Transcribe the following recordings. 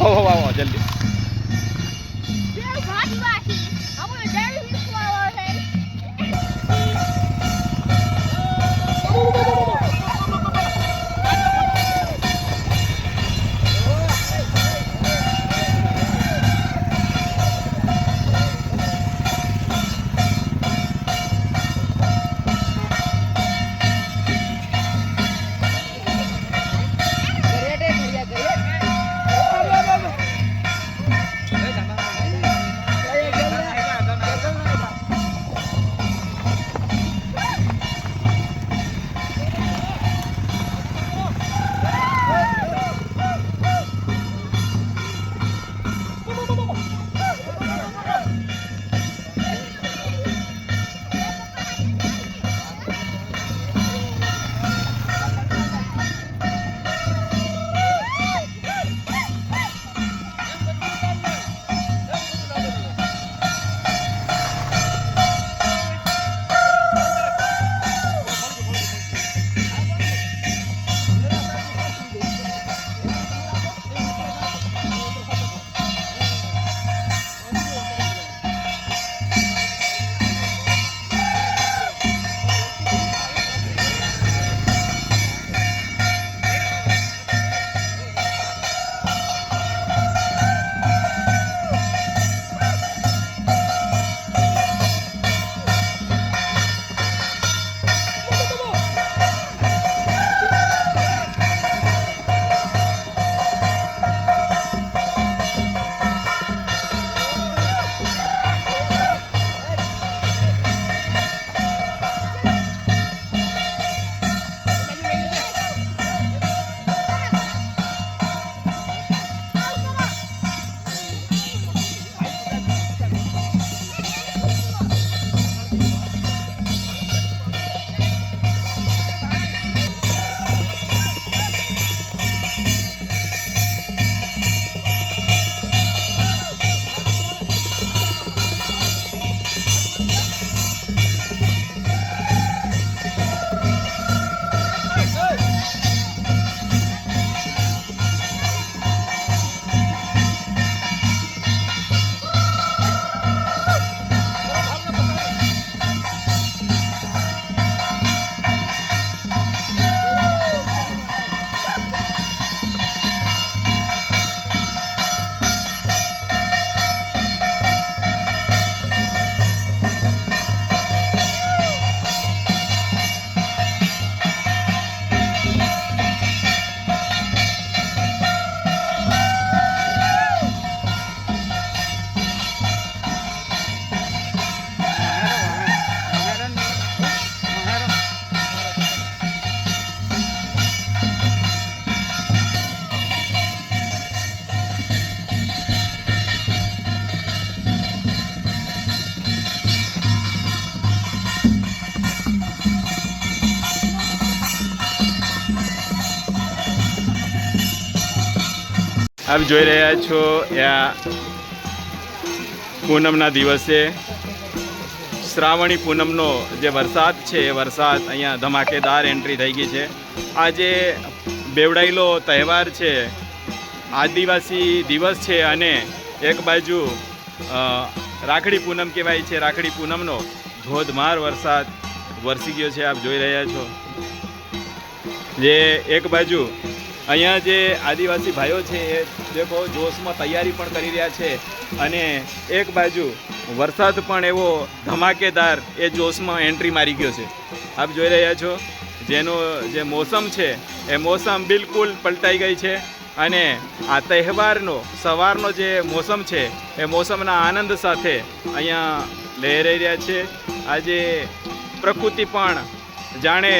હો આવો જલ્દી. આપ જોઈ રહ્યા છો એ પૂનમના દિવસે. શ્રાવણી પૂનમનો જે વરસાદ છે, એ વરસાદ અહીંયા ધમાકેદાર એન્ટ્રી થઈ ગઈ છે. આજે બેવડાયેલો તહેવાર છે, આદિવાસી દિવસ છે અને એક બાજુ રાખડી પૂનમ કહેવાય છે, રાખડી પૂનમનો ધોધમાર વરસાદ વરસી ગયો છે, આપ જોઈ રહ્યા છો. જે એક બાજુ અહીંયા જે આદિવાસી ભાઈઓ છે એ દેખો જોશમાં તૈયારી પણ કરી રહ્યા છે અને એક બાજુ વરસાદ પણ એવો ધમાકેદાર એ જોશમાં એન્ટ્રી મારી ગયો છે. આપ જોઈ રહ્યા છો જેનો જે મોસમ છે એ મોસમ બિલકુલ પલટાઈ ગઈ છે અને આ તહેવારનો, સવારનો જે મોસમ છે એ મોસમના આનંદ સાથે અહીંયા લહેરાઈ રહ્યા છે. આજે પ્રકૃતિ પણ જાણે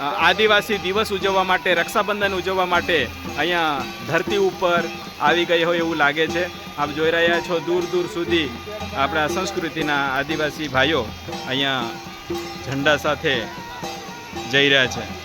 આદિવાસી દિવસ ઉજવવા માટે, રક્ષાબંધન ઉજવવા માટે અહીંયા ધરતી ઉપર આવી ગઈ હોય એવું લાગે છે. આપ જોઈ રહ્યા છો દૂર દૂર સુધી આપણા સંસ્કૃતિના આદિવાસી ભાઈઓ અહીંયા ઝંડા સાથે જઈ રહ્યા છે.